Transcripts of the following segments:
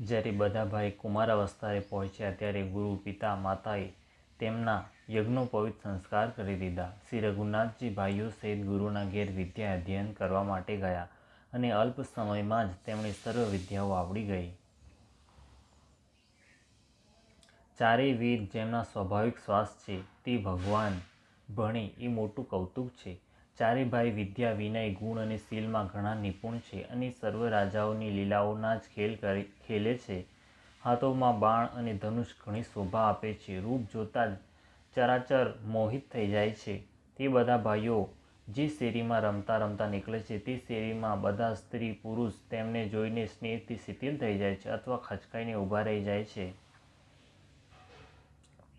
જ્યારે બધા ભાઈ કુમાર અવસ્થાએ પહોંચ્યા ત્યારે ગુરુ, પિતા, માતાએ તેમના યજ્ઞોપવિત સંસ્કાર કરી દીધા. શ્રી રઘુનાથજી ભાઈઓ સહિત ગુરુના ઘેર વિદ્યા અધ્યયન કરવા માટે ગયા અને અલ્પ સમયમાં જ તેમણે સર્વ વિદ્યાઓ આવડી ગઈ. ચારેય વેદ જેમના સ્વાભાવિક શ્વાસ છે તે ભગવાન ભણે એ મોટું કૌતુક છે. ચારે ભાઈ વિદ્યા, વિનય, ગુણ અને શીલમાં ઘણા નિપુણ છે અને સર્વ રાજાઓની લીલાઓના જ ખેલ કરી, ખેલે છે. હાથોમાં બાણ અને ધનુષ ઘણી શોભા આપે છે. રૂપ જોતાં જ ચરાચર મોહિત થઈ જાય છે. તે બધા ભાઈઓ જે શેરીમાં રમતા રમતા નીકળે છે, તે શેરીમાં બધા સ્ત્રી પુરુષ તેમને જોઈને સ્નેહથી શિથિલ થઈ જાય છે અથવા ખચકાઈને ઊભા રહી જાય છે.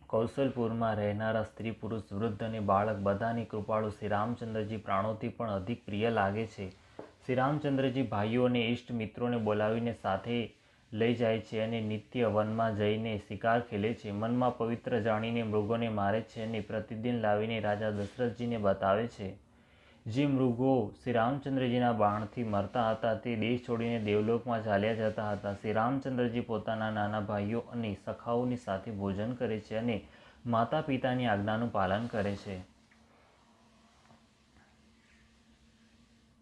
કૌશલપુરમાં રહેનારા સ્ત્રી પુરુષ વૃદ્ધ અને બાળક બધાની કૃપાળુ શ્રી રામચંદ્રજી પ્રાણોથી પણ અધિક પ્રિય લાગે છે. શ્રી રામચંદ્રજી ભાઈઓને ઇષ્ટ મિત્રોને બોલાવીને સાથે લઈ જાય છે અને નિત્ય વનમાં જઈને શિકાર ખેલે છે. મનમાં પવિત્ર જાણીને મૃગોને મારે છે અને પ્રતિદિન લાવીને રાજા દશરથજીને બતાવે છે. જે મૃગો શ્રી રામચંદ્રજીના બાણથી મરતા હતા, તે દેશ છોડીને દેવલોકમાં ચાલ્યા જતા હતા. શ્રી રામચંદ્રજી પોતાના નાના ભાઈઓ અને સખાઓની સાથે ભોજન કરે છે અને માતા પિતાની આજ્ઞાનું પાલન કરે છે.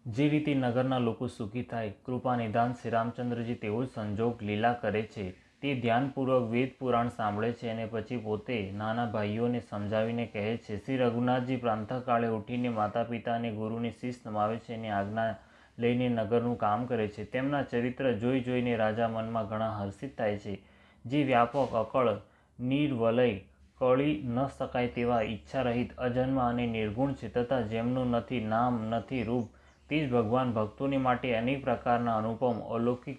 જે રીતે નગરના લોકો સુખી થાય કૃપા નિદાન શ્રી રામચંદ્રજી તેવો સંજોગ લીલા કરે છે. તે ધ્યાનપૂર્વક વેદ પુરાણ સાંભળે છે અને પછી પોતે નાના ભાઈઓને સમજાવીને કહે છે. શ્રી રઘુનાથજી પ્રાંતકાળે ઉઠીને માતા પિતા અને ગુરુની શિસ્ત નમાવે છે અને આજ્ઞા લઈને નગરનું કામ કરે છે. તેમના ચરિત્ર જોઈ જોઈને રાજા મનમાં ઘણા હર્ષિત થાય છે. જે વ્યાપક અકળ, નિર્વલય, કળી ન શકાય તેવા ઈચ્છા રહિત અજન્મ અને નિર્ગુણ છે તથા જેમનું નથી, નામ નથી, રૂપ, તે જ ભગવાન ભક્તોની માટે અનેક પ્રકારના અનુપમ, અલૌકિક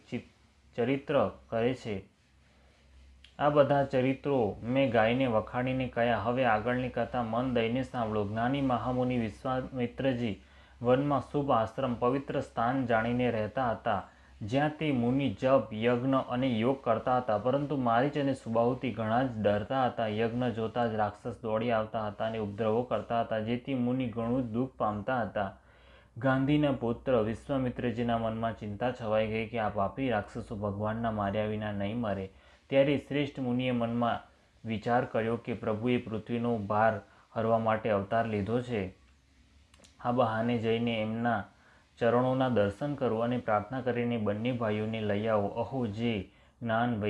ચરિત્ર કરે છે. આ બધા ચરિત્રો મેં ગાઈને વખાણીને કહ્યા હવે આગળની કથા મન દઈને સાંભળો. જ્ઞાની મહામુનિ વિશ્વામિત્રજી વનમાં શુભ આશ્રમ પવિત્ર સ્થાન જાણીને રહેતા હતા. જ્યાં તે મુનિ જપ, યજ્ઞ અને યોગ કરતા હતા. પરંતુ મારીચ અને સુબાહુથી ઘણા જ ડરતા હતા. યજ્ઞ જોતા જ રાક્ષસ દોડી આવતા હતા અને ઉપદ્રવો કરતા હતા, જેથી મુનિ ઘણું જ દુઃખ પામતા હતા. ગાંધીના પુત્ર વિશ્વામિત્રજીના મનમાં ચિંતા છવાઈ ગઈ કે આ પાપી રાક્ષસો ભગવાનના માર્યા વિના નહીં મરે. ત્યારે શ્રેષ્ઠ મુનિએ મનમાં વિચાર કર્યો કે પ્રભુએ પૃથ્વીનો ભાર હરવા માટે અવતાર લીધો છે. આ બહાને જઈને એમના ચરણોના દર્શન કરો અને પ્રાર્થના કરીને બંને ભાઈઓને લઈ આવો. અહો, જે જ્ઞાન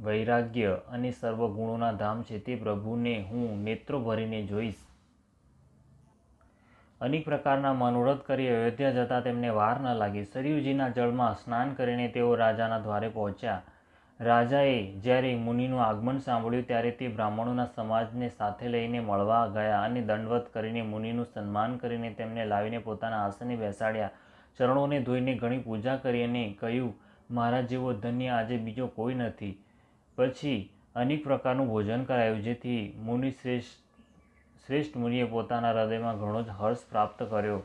વૈરાગ્ય અને સર્વ ગુણોના ધામ છે તે પ્રભુને હું નેત્રો ભરીને જોઈશ. અનેક પ્રકારના મનોરથ કરી અયોધ્યા જતાં તેમને વાર ન લાગી. સરયુજીના જળમાં સ્નાન કરીને તેઓ રાજાના દ્વારે પહોંચ્યા. રાજાએ જ્યારે મુનિનું આગમન સાંભળ્યું ત્યારે તે બ્રાહ્મણોના સમાજને સાથે લઈને મળવા ગયા અને દંડવત કરીને મુનિનું સન્માન કરીને તેમને લાવીને પોતાના આસને બેસાડ્યા. ચરણોને ધોઈને ઘણી પૂજા કરી અને કહ્યું, મારા જેવો ધન્ય આજે બીજો કોઈ નથી. પછી અનેક પ્રકારનું ભોજન કરાયું, જેથી મુનિ શ્રેષ્ઠ શ્રેષ્ઠ મુનિએ પોતાના હૃદયમાં ઘણો જ હર્ષ પ્રાપ્ત કર્યો.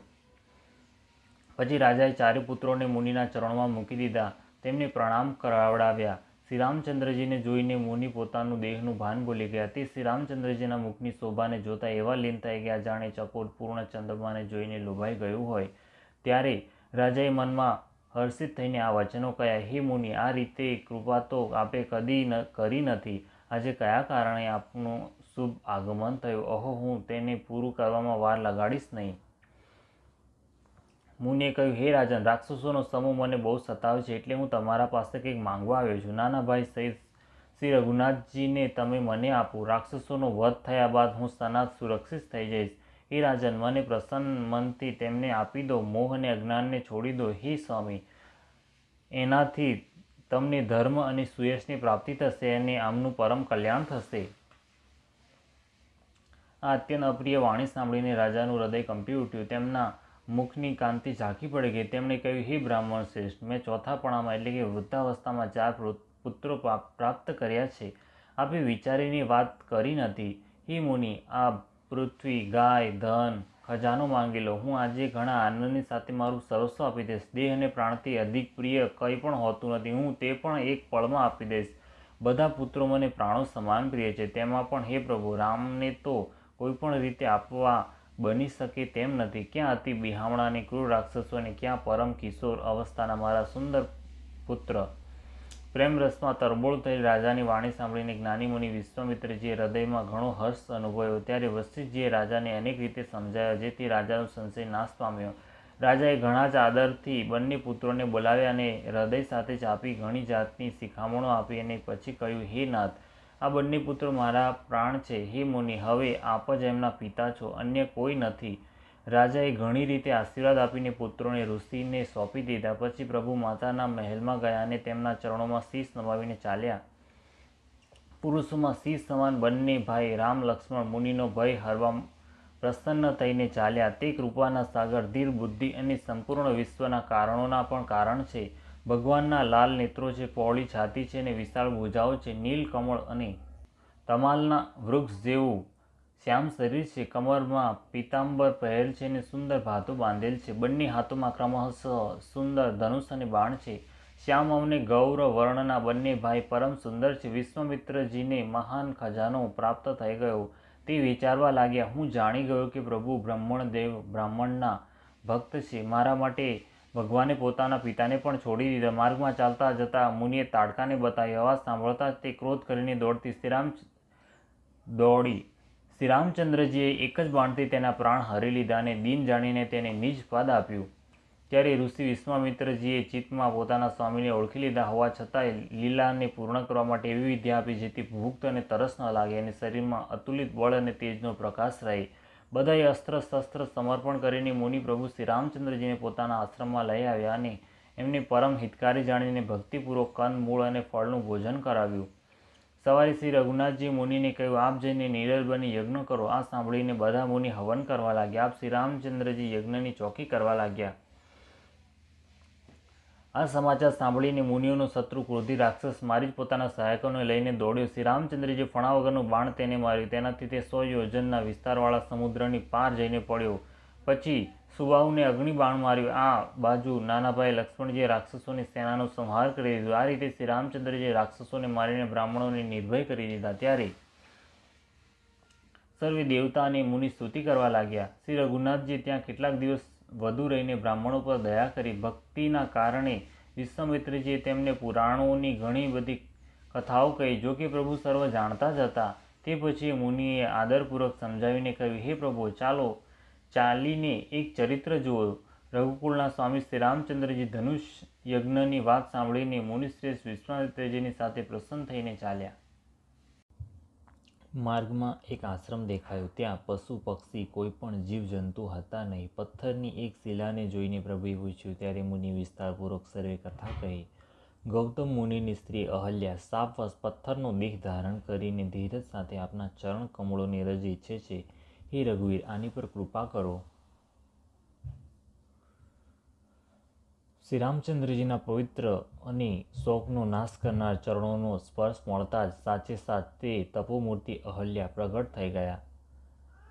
પછી રાજાએ ચારે પુત્રોને મુનિના ચરણમાં મૂકી દીધા. તેમને પ્રણામ કરાવડાવ્યા. શ્રી રામચંદ્રજીને જોઈને મુનિ પોતાનું દેહનું ભાન ભૂલી ગયા તે શ્રી રામચંદ્રજીના મુખની શોભાને જોતા એવા લીન થઈ ગયા જાણે ચકોર પૂર્ણ ચંદ્રમાને જોઈને લોભાઈ ગયું હોય. ત્યારે રાજાએ મનમાં હર્ષિત થઈને આ વચનો કહ્યા, હે મુનિ, આ રીતે કૃપા તો આપે કદી ન, કરી નથી. આજે કયા કારણે આપનું શુભ આગમન થયું? અહો હું તેને પૂરું કરવામાં વાર લગાડીશ નહીં. મુનિએ કહ્યું, હે રાજન રાક્ષસોનો સમૂહ મને બહુ સતાવે છે એટલે હું તમારા પાસે કંઈક માંગવા આવ્યો છું. નાના ભાઈ સહિત શ્રી રઘુનાથજીને તમે મને આપો. રાક્ષસોનો વધ થયા બાદ હું સનાત સુરક્ષિત થઈ જઈશ. હે રાજન મને પ્રસન્ન મનથી તેમને આપી દો, મોહ અને અજ્ઞાનને છોડી દો. હે સ્વામી, એનાથી તમને ધર્મ અને સુયશની પ્રાપ્તિ થશે અને આમનું પરમ કલ્યાણ થશે. આ અત્યંત અપ્રિય વાણી સાંભળીને રાજાનું હૃદય કંપી ઉઠ્યું. તેમના મુખની કાંતિ ઝાંકી પડી ગઈ તેમણે કહ્યું, હે બ્રાહ્મણ શ્રેષ્ઠ, મેં ચોથાપણામાં એટલે કે વૃદ્ધાવસ્થામાં ચાર પુત્રો પ્રાપ્ત કર્યા છે. આપે વિચારીની વાત કરી નથી. હે મુનિ, આ પૃથ્વી, ગાય, ધન, ખજાનો માંગી લો. હું આજે ઘણા આનંદની સાથે મારું સર્વસ્વ આપી દઈશ. દેહ અને પ્રાણથી અધિક પ્રિય કંઈ પણ હોતું નથી. હું તે પણ એક પળમાં આપી દઈશ. બધા પુત્રો મને પ્રાણો સમાન પ્રિય છે. તેમાં પણ, હે પ્રભુ, રામને તો કોઈ પણ રીતે આપવા બની શકે તેમ નથી. ક્યાં હતી બિહામણાની, ક્રૂર રાક્ષસો અને ક્યાં પરમ કિશોર અવસ્થાના મારા સુંદર પુત્ર? પ્રેમરસમાં તરબોળ થઈ રાજાની વાણી સાંભળીને જ્ઞાની મુનિ વિશ્વામિત્રજીએ હૃદયમાં ઘણો હર્ષ અનુભવ્યો. ત્યારે વશિષ્ઠજીએ રાજાને અનેક રીતે સમજાયો જેથી રાજાનો સંશય નાશ પામ્યો. રાજાએ ઘણા જ આદરથી બંને પુત્રોને બોલાવ્યા અને હૃદય સાથે ચાપી ઘણી જાતની શિખામણો આપી અને પછી કહ્યું, હે નાથ આ બંને પુત્રો મારા પ્રાણ છે. હે મુનિ, હવે આપ જ એમના પિતા છો, અન્ય કોઈ નથી. રાજાએ ઘણી રીતે આશીર્વાદ આપીને પુત્રોને ઋષિને સોંપી દીધા. પછી પ્રભુ માતાના મહેલમાં ગયા અને તેમના ચરણોમાં શીશ નમાવીને ચાલ્યા. પુરુષોમાં શીશ સમાન બંને ભાઈ રામ, લક્ષ્મણ મુનિનો ભય હરવા પ્રસન્ન થઈને ચાલ્યા. તે કૃપાના સાગર, ધીર બુદ્ધિ અને સંપૂર્ણ વિશ્વના કારણોના પણ કારણ છે. ભગવાનના લાલ નેત્રો છે પહોળી છાતી છે અને વિશાળ ભુજાઓ છે, નીલ કમળ અને તમાલના વૃક્ષ જેવું શ્યામ શરીર છે. કમરમાં પીતાંબર પહેર છે અને સુંદર ભાતું બાંધેલ છે. બંને હાથોમાં ક્રમશઃ સુંદર ધનુષ અને બાણ છે. શ્યામ અમને ગૌરવ વર્ણના બંને ભાઈ પરમ સુંદર છે. વિશ્વામિત્રજીને મહાન ખજાનો પ્રાપ્ત થઈ ગયો. તે વિચારવા લાગ્યા, હું જાણી ગયો કે પ્રભુ બ્રાહ્મણ દેવ બ્રાહ્મણના ભક્ત છે. મારા માટે ભગવાને પોતાના પિતાને પણ છોડી દીધા. માર્ગમાં ચાલતા જતા મુનિએ તાડકાને બતાવી અવાજ સાંભળતા તે ક્રોધ કરીને દોડતી શ્રીરામ દોડી. શ્રી રામચંદ્રજીએ એક જ બાણથી તેના પ્રાણ હરી લીધા અને દિન જાણીને તેને નિજ પદ આપ્યું. ત્યારે ઋષિ વિશ્વામિત્રજીએ ચિત્તમાં પોતાના સ્વામીને ઓળખી લીધા હોવા છતાંય લીલાને પૂર્ણ કરવા માટે એવી વિદ્યા આપી જેથી ભૂખ અને તરસ ન લાગે અને શરીરમાં અતુલિત બળ અને તેજનો પ્રકાશ રહે. બધાએ અસ્ત્ર શસ્ત્ર સમર્પણ કરીને મુનિ પ્રભુ શ્રી રામચંદ્રજીને પોતાના આશ્રમમાં લઈ આવ્યા અને એમને પરમ હિતકારી જાણીને ભક્તિપૂર્વક કંદ મૂળ અને ફળનું ભોજન કરાવ્યું. સવારે શ્રી રઘુનાથજી મુનિને કહ્યું, આપ જઈને નિરલ બની યજ્ઞ કરો. આ સાંભળીને બધા મુનિ હવન કરવા લાગ્યા. આપ શ્રી રામચંદ્રજી યજ્ઞની ચોકી કરવા લાગ્યા. આ સમાચાર સાંભળીને મુનિઓનો શત્રુ ક્રોધી રાક્ષસ મારી જ પોતાના સહાયકોને લઈને દોડ્યો. શ્રી રામચંદ્રજી ફણા વગરનું બાણ તેને માર્યું. તેનાથી તે સો યોજનના વિસ્તારવાળા સમુદ્રની પાર જઈને પડ્યો. પછી સુવાઉને અગ્નિ બાણ માર્યું. આ બાજુ નાનાભાઈ લક્ષ્મણજીએ રાક્ષસોની સેનાનો સંહાર કરી દીધો. આ રીતે શ્રી રામચંદ્રજીએ રાક્ષસોને મારીને બ્રાહ્મણોને નિર્ભય કરી દીધા. ત્યારે સર્વે દેવતા અને મુનિ સ્તુતિ કરવા લાગ્યા. શ્રી રઘુનાથજી ત્યાં કેટલાક દિવસ વધુ રહીને બ્રાહ્મણો પર દયા કરી ભક્તિના કારણે વિશ્વામિત્રજીએ તેમને પુરાણોની ઘણી બધી કથાઓ કહી. જો કે પ્રભુ સર્વ જાણતા જ હતા. તે પછી મુનિએ આદરપૂર્વક સમજાવીને કહ્યું, હે પ્રભુ, ચાલો ચાલીને એક ચરિત્ર જુઓ. રઘુકુળના સ્વામી શ્રી રામચંદ્રજી ધનુષ યજ્ઞની વાત સાંભળીને મુનિશ્રેષ્ઠ વિશ્વામિત્રજીની સાથે પ્રસન્ન થઈને ચાલ્યા. માર્ગમાં એક આશ્રમ દેખાયો. ત્યાં પશુ, પક્ષી, કોઈ પણ જીવજંતુ હતા નહીં. પથ્થરની એક શિલાને જોઈને પ્રભુએ પૂછ્યું, ત્યારે મુનિ વિસ્તારપૂર્વક સર્વે કથા કહી? ગૌતમ મુનિની સ્ત્રી અહલ્યા સાપવશ પથ્થરનો દેહ ધારણ કરીને ધીરજ સાથે આપના ચરણ કમળોની રજ ઈચ્છે છે. હે રઘુવીર, આની પર કૃપા કરો. શ્રી રામચંદ્રજીના પવિત્ર અને શોકનો નાશ કરનાર ચરણોનો સ્પર્શ મળતા જ સાચે સાચ તે તપોમૂર્તિ અહલ્યા પ્રગટ થઈ ગયા.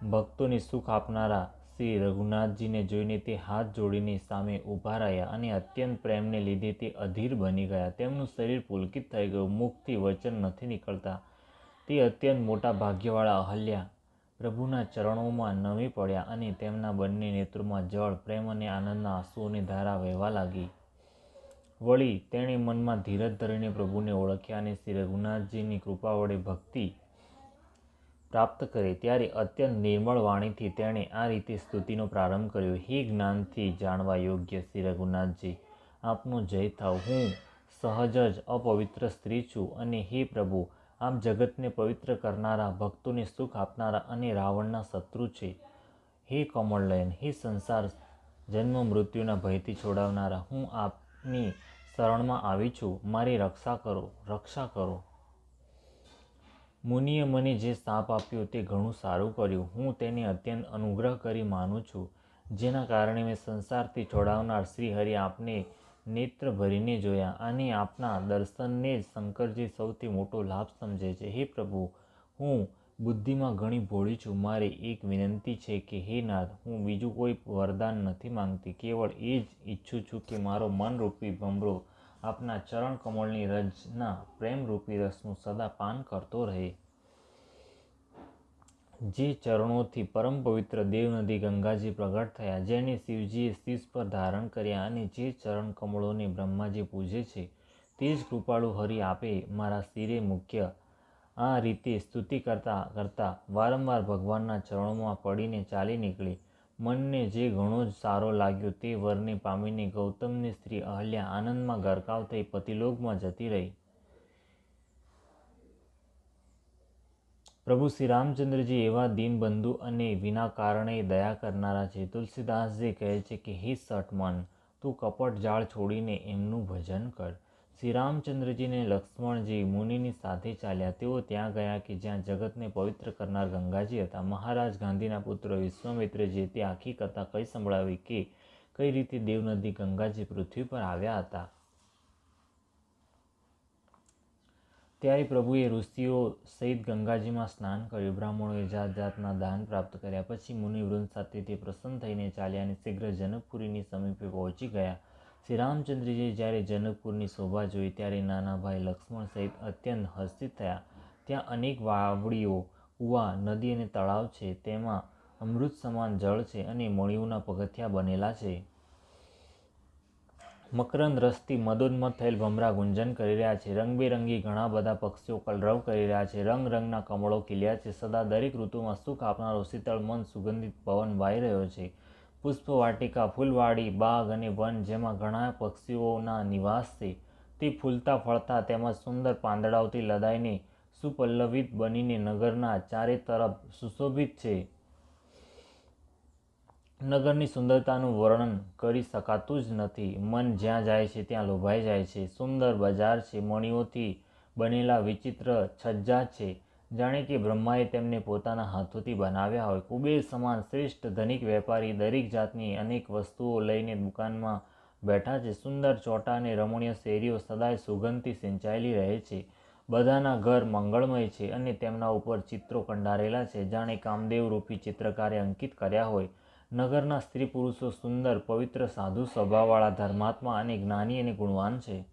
ભક્તોને સુખ આપનારા શ્રી રઘુનાથજીને જોઈને તે હાથ જોડીને સામે ઊભા રહ્યા અને અત્યંત પ્રેમને લીધે તે અધીર બની ગયા. તેમનું શરીર પુલકિત થઈ ગયું. મુખથી વચન નથી નીકળતા. તે અત્યંત મોટા ભાગ્યવાળા અહલ્યા પ્રભુના ચરણોમાં નમી પડ્યા અને તેમના બંને નેત્રોમાં જળ, પ્રેમ અને આનંદના આંસુઓની ધારા વહેવા લાગી. વળી તેણે મનમાં ધીરજ ધરીને પ્રભુને ઓળખ્યા અને શ્રી રઘુનાથજીની કૃપા વડે ભક્તિ પ્રાપ્ત કરી. ત્યારે અત્યંત નિર્મળ વાણીથી તેણે આ રીતે સ્તુતિનો પ્રારંભ કર્યો. હે જ્ઞાનથી જાણવા યોગ્ય શ્રી રઘુનાથજી, આપનો જય થાવ. હું સહજ જ અપવિત્ર સ્ત્રી છું અને હે પ્રભુ આપ જગતને પવિત્ર કરનારા, ભક્તોને સુખ આપનારા અને રાવણના શત્રુ છે. હે કમળનયન હે સંસાર, જન્મ મૃત્યુના ભયથી છોડાવનારા, હું આપની શરણમાં આવી છું. મારી રક્ષા કરો રક્ષા કરો. મુનિએ મને જે સાપ આપ્યો તે ઘણું સારું કર્યું. હું તેને અત્યંત અનુગ્રહ કરી માનું છું. જેના કારણે મેં સંસારથી છોડાવનાર શ્રીહરિ આપને નેત્ર ભરીને જોયા અને આપના દર્શનને જ શંકરજી સૌથી મોટો લાભ સમજે છે. હે પ્રભુ, હું બુદ્ધિમાં ઘણી ભોળી છું. મારી એક વિનંતી છે કે, હે નાથ હું બીજું કોઈ વરદાન નથી માંગતી. કેવળ એ જ ઈચ્છું છું કે મારો મનરૂપી ભમરો આપના ચરણ કમળની રજના પ્રેમરૂપી રસનું સદા પાન કરતો રહે. જે ચરણોથી પરમ પવિત્ર દેવનદી ગંગાજી પ્રગટ થયા, જેને શિવજીએ શીશ પર ધારણ કર્યા અને જે ચરણ કમળોને બ્રહ્માજી પૂજે છે, તે જ કૃપાળુ હરિ આપે, મારા શિરે મુખ્ય. આ રીતે સ્તુતિ કરતા કરતા વારંવાર ભગવાનના ચરણોમાં પડીને ચાલી નીકળી. મનને જે ઘણો જ સારો લાગ્યો તે વરને પામીને ગૌતમની સ્ત્રી અહલ્યા આનંદમાં ગરકાવ થઈ પતિલોકમાં જતી રહી. પ્રભુ શ્રી રામચંદ્રજી એવા દીનબંધુ અને વિના કારણે દયા કરનારા છે. તુલસીદાસજી કહે છે કે, હે સટમન, તું કપટ જાળ છોડીને એમનું ભજન કર. શ્રી રામચંદ્રજીને લક્ષ્મણજી મુનિની સાથે ચાલ્યા. તેઓ ત્યાં ગયા કે જ્યાં જગતને પવિત્ર કરનાર ગંગાજી હતા. મહારાજ ગાંધીના પુત્ર વિશ્વામિત્રજીએ તે આખી કથા કઈ સંભળાવી કે, કઈ રીતે દેવનદી ગંગાજી પૃથ્વી પર આવ્યા હતા? ત્યારે પ્રભુએ ઋષિઓ સહિત ગંગાજીમાં સ્નાન કર્યું. બ્રાહ્મણોએ જાત જાતના દાન પ્રાપ્ત કર્યા પછી મુનિવૃંદ સાથે તે પ્રસન્ન થઈને ચાલ્યા અને શીઘ્ર જનકપુરીની સમીપે પહોંચી ગયા. શ્રી રામચંદ્રજીએ જ્યારે જનકપુરની શોભા જોઈ ત્યારે નાના ભાઈ લક્ષ્મણ સહિત અત્યંત હર્ષિત થયા. ત્યાં અનેક વાવડીઓ કૂવા નદી અને તળાવ છે. તેમાં અમૃત સમાન જળ છે અને મણિઓના પગથિયા બનેલા છે. મકરંદ રસથી મદોન્મત થયેલ ભમરા ગુંજન કરી રહ્યા છે. રંગબેરંગી ઘણા બધા પક્ષીઓ કલરવ કરી રહ્યા છે. રંગ રંગના કમળો ખીલ્યા છે. સદા દરેક ઋતુમાં સુખ આપનારો શીતળ મન સુગંધિત પવન વાઈ રહ્યો છે. પુષ્પ, વાટિકા, ફૂલવાડી, બાગ અને વન જેમાં ઘણા પક્ષીઓના નિવાસ છે. તે ફૂલતા ફળતા તેમજ સુંદર પાંદડાઓથી લદાઈને સુપલ્લવિત બનીને નગરના ચારે તરફ સુશોભિત છે. નગરની સુંદરતાનું વર્ણન કરી શકાતું જ નથી. મન જ્યાં જાય છે ત્યાં લોભાઈ જાય છે. સુંદર બજાર છે, મણીઓથી બનેલા વિચિત્ર છજ્જા છે. જાણે કે બ્રહ્માએ તેમને પોતાના હાથોથી બનાવ્યા હોય. કુબેર સમાન શ્રેષ્ઠ ધનિક વેપારી દરેક જાતની અનેક વસ્તુઓ લઈને દુકાનમાં બેઠા છે. સુંદર ચોટા અને રમણીય શેરીઓ સદાય સુગંધથી સિંચાયેલી રહે છે. બધાના ઘર મંગળમય છે અને તેમના ઉપર ચિત્રો કંડારેલા છે. જાણે કામદેવ રૂપી ચિત્રકારે અંકિત કર્યા હોય. નગરના સ્ત્રી પુરુષો સુંદર, પવિત્ર, સાધુ સ્વભાવવાળા, ધર્માત્મા અને જ્ઞાની અને ગુણવાન છે.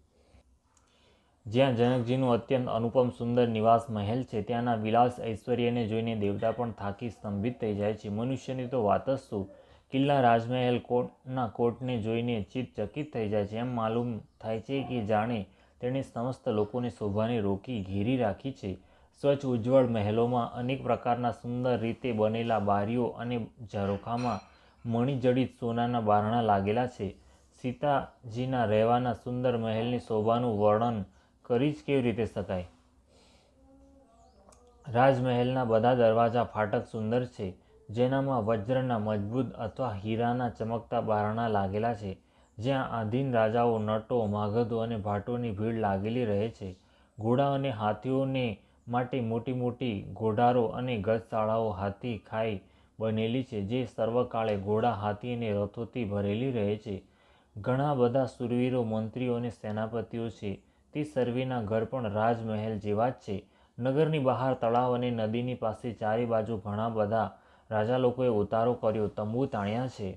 જ્યાં જનકજીનું અત્યંત અનુપમ સુંદર નિવાસ મહેલ છે, ત્યાંના વિલાસ ઐશ્વર્યને જોઈને દેવતા પણ થાકી સ્તંભિત થઈ જાય છે. મનુષ્યની તો વાત જ શું? કિલ્લા રાજમહેલ કોટના કોટને જોઈને ચિત્ત ચકિત થઈ જાય છે. એમ માલુમ થાય છે કે જાણે તેણે સમસ્ત લોકોને શોભાને રોકી ઘેરી રાખી છે. સ્વચ્છ ઉજ્જવળ મહેલોમાં અનેક પ્રકારના સુંદર રીતે બનેલા બારીઓ અને ઝરોખામાં મણિજડિત સોનાના બારણા લાગેલા છે. સીતાજીના રહેવાના સુંદર મહેલની શોભાનું વર્ણન કરી જ કેવી રીતે શકાય? રાજમહેલના બધા દરવાજા ફાટક સુંદર છે, જેનામાં વજ્રના મજબૂત અથવા હીરાના ચમકતા બારણા લાગેલા છે, જ્યાં આધીન રાજાઓ નટો, માગધો અને ભાટોની ભીડ લાગેલી રહે છે. ઘોડા અને હાથીઓને માટે મોટી મોટી ઘોડારો અને ગજશાળાઓ હાથી, ખાઈ બનેલી છે. જે સર્વકાળે ઘોડા હાથી અને રથોથી ભરેલી રહે છે. ઘણા બધા સુરવીરો, મંત્રીઓ અને સેનાપતિઓ છે. તે સર્વેના ઘર પણ રાજમહેલ જેવા જ છે. નગરની બહાર તળાવ અને નદીની પાસે ચારે બાજુ ઘણા બધા રાજા લોકોએ ઉતારો કર્યો, તંબુ તાણ્યા છે.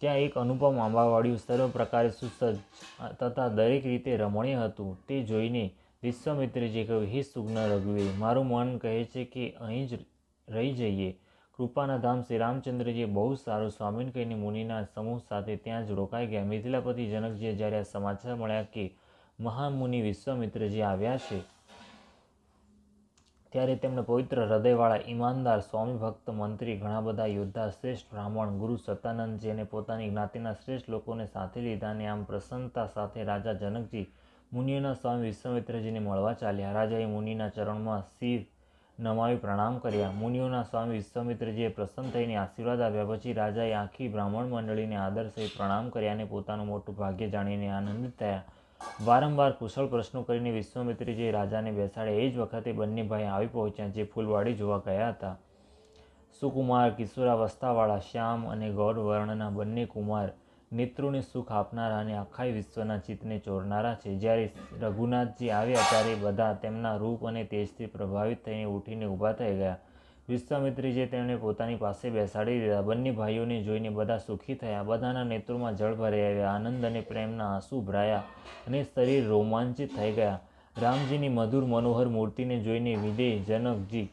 ત્યાં એક અનુપમ આંબાવાડિયું સર્વ પ્રકારે સુસજ્જ તથા દરેક રીતે રમણીય હતું. તે જોઈને વિશ્વામિત્રજીએ કહ્યું, હે સુગ્ન રઘુએ મારું મન કહે છે કે અહીં જ રહી જઈએ. કૃપાના ધામ શ્રી રામચંદ્રજીએ બહુ સારું સ્વામીને કહીને મુનિના સમૂહ સાથે ત્યાં જ રોકાઈ ગયા. મિથિલાપતિ જનકજીએ જ્યારે સમાચાર મળ્યા કે મહામુનિ વિશ્વામિત્રજી આવ્યા છે, ત્યારે તેમણે પવિત્ર હૃદયવાળા ઈમાનદાર સ્વામી ભક્ત, મંત્રી, ઘણા બધા યોદ્ધા, શ્રેષ્ઠ બ્રાહ્મણ, ગુરુ સતાનંદજી અને પોતાની જ્ઞાતિના શ્રેષ્ઠ લોકોને સાથે લીધા અને આમ પ્રસન્નતા સાથે રાજા જનકજી મુનિઓના સ્વામી વિશ્વામિત્રજીને મળવા ચાલ્યા. રાજાએ મુનિના ચરણમાં શિર નમાવી પ્રણામ કર્યા. મુનિઓના સ્વામી વિશ્વામિત્રજીએ પ્રસન્ન થઈને આશીર્વાદ આપ્યા પછી રાજાએ આખી બ્રાહ્મણ મંડળીને આદર સહિત પ્રણામ કર્યા અને પોતાનું મોટું ભાગ્ય જાણીને આનંદિત થયા. વારંવાર કુશળ પ્રશ્નો કરીને વિશ્વામિત્રજીએ રાજાને બેસાડે એ જ વખતે બંને ભાઈ આવી પહોંચ્યા જે ફૂલવાડી જોવા ગયા હતા. સુકુમાર, કિશોરાવસ્થાવાળા, શ્યામ અને ગૌર વર્ણના બંને કુમાર નેત્રોને સુખ આપનારા અને આખા વિશ્વના ચિત્તને ચોરનારા છે. જ્યારે રઘુનાથજી આવ્યા ત્યારે બધા તેમના રૂપ અને તેજથી પ્રભાવિત થઈને ઉઠીને ઊભા થઈ ગયા. વિશ્વામિત્રીજીએ તેમને પોતાની પાસે બેસાડી દીધા. બંને ભાઈઓને જોઈને બધા સુખી થયા. બધાના નેત્રોમાં જળ ભરાઈ આવ્યા. આનંદ અને પ્રેમના આંસુ ભરાયા અને શરીર રોમાંચિત થઈ ગયા. રામજીની મધુર મનોહર મૂર્તિને જોઈને વિદેહ જનકજી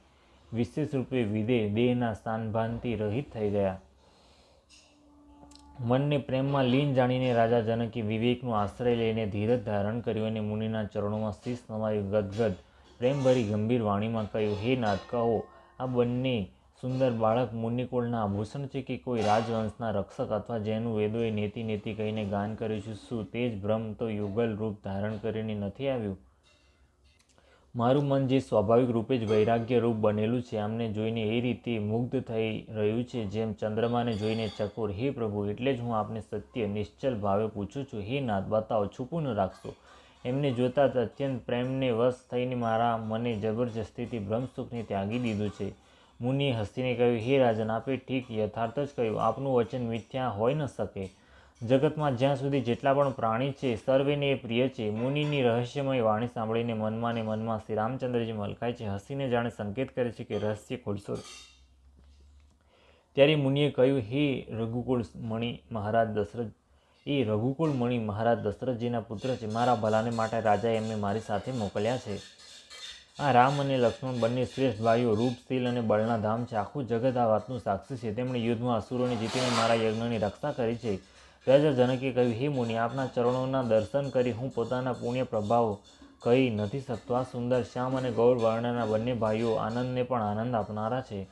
વિશેષ રૂપે વિદેહ, દેહના સ્થાનભાનથી રહિત થઈ ગયા. મનને પ્રેમમાં લીન જાણીને રાજા જનકે વિવેકનો આશ્રય લઈને ધીરજ ધારણ કર્યું અને મુનિના ચરણોમાં શીશ નમાયું ગદગદ પ્રેમભરી ગંભીર વાણીમાં કહ્યું, હે નાથ કહો આ બંને સુંદર બાળક મુનિકુળના આભૂષણ છે કે કોઈ રાજવંશના રક્ષક અથવા જેનું વેદોએ નેતિ નેતિ કહીને ગાન કર્યું છે? શું તે જ ભ્રમ તો યુગલ રૂપ ધારણ કરીને નથી આવ્યું? મારું મન જે સ્વાભાવિક રૂપે જ વૈરાગ્ય રૂપ બનેલું છે, આમને જોઈને એ રીતે મુગ્ધ થઈ રહ્યું છે, જેમ ચંદ્રમાને જોઈને ચકોર, હે પ્રભુ, એટલે જ હું આપને સત્ય, નિશ્ચલ ભાવે પૂછું છું. હે નાથ બતાવો, છૂપું ન રાખશો. એમને જોતા જ અત્યંત પ્રેમને વશ થઈને મારા મને જબરજસ્તીથી બ્રહ્મસુખને ત્યાગી દીધું છે. મુનિએ હસીને કહ્યું, હે રાજન, આપે ઠીક યથાર્થ જ કહ્યું. આપનું વચન મિથ્યા હોઈ ન શકે. જગતમાં જ્યાં સુધી જેટલા પણ પ્રાણી છે, સર્વેને એ પ્રિય છે. મુનિની રહસ્યમય વાણી સાંભળીને મનમાં ને મનમાં શ્રી રામચંદ્રજી મલકાય છે. હસીને જાણે સંકેત કરે છે કે રહસ્ય ખોલશો. ત્યારે મુનિએ કહ્યું, હે રઘુકુળ મણિ મહારાજ દશરથ, એ રઘુકુળ મણિ મહારાજ દશરથજીના પુત્ર છે. મારા ભલાને માટે રાજાએ એમને મારી સાથે મોકલ્યા છે. આ રામ અને લક્ષ્મણ બંને શ્રેષ્ઠ ભાઈઓ રૂપશીલ અને બળના ધામ છે. આખું જગત આ વાતનું સાક્ષી છે. તેમણે યુદ્ધમાં અસુરોને જીતીને મારા યજ્ઞની રક્ષા કરી છે. રાજા જનકે કહ્યું, હે મુનિ, આપના ચરણોના દર્શન કરી હું પોતાના પુણ્ય પ્રભાવ કહી નથી શકતો. આ સુંદર શ્યામ અને ગૌર વર્ણના બંને ભાઈઓ આનંદને પણ આનંદ આપનારા છે.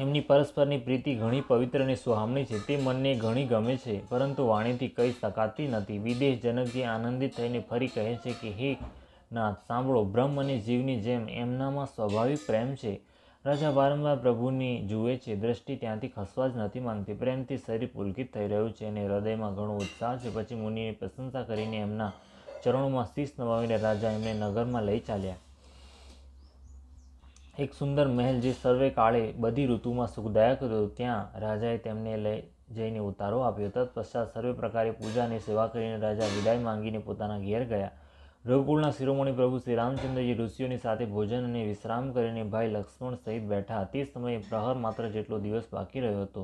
એમની પરસ્પરની પ્રીતિ ઘણી પવિત્ર અને સુહામણી છે. તે મનને ઘણી ગમે છે, પરંતુ વાણીથી કહી શકાતી નથી. વિદેશ જનકજી આનંદિત થઈને ફરી કહે છે કે, હે નાથ, સાંભળો. બ્રહ્મ અને જીવની જેમ એમનામાં સ્વાભાવિક પ્રેમ છે. રાજા વારંવાર પ્રભુની જુએ છે. દ્રષ્ટિ ત્યાંથી ખસવા જ નથી માંગતી. પ્રેમથી શરીર પુલકિત થઈ રહ્યું છે અને હૃદયમાં ઘણો ઉત્સાહ છે. પછી મુનિએ પ્રશંસા કરીને એમના ચરણોમાં શીશ નવાવીને રાજા એમને નગરમાં લઈ ચાલ્યા. એક સુંદર મહેલ જે સર્વે કાળે બધી ઋતુમાં સુખદાયક હતો. ત્યાં રાજાએ તેમને લઈ જઈને ઉતારો આપ્યો. તત્પશ્ચાત સર્વે પ્રકારે પૂજા અને સેવા કરીને રાજા વિદાય માંગીને પોતાના ઘેર ગયા. રઘુકુળના શિરોમણી પ્રભુ શ્રી રામચંદ્રજી ઋષિઓની સાથે ભોજન અને વિશ્રામ કરીને ભાઈ લક્ષ્મણ સહિત બેઠા. તે સમયે પ્રહર માત્ર જેટલો દિવસ બાકી રહ્યો હતો.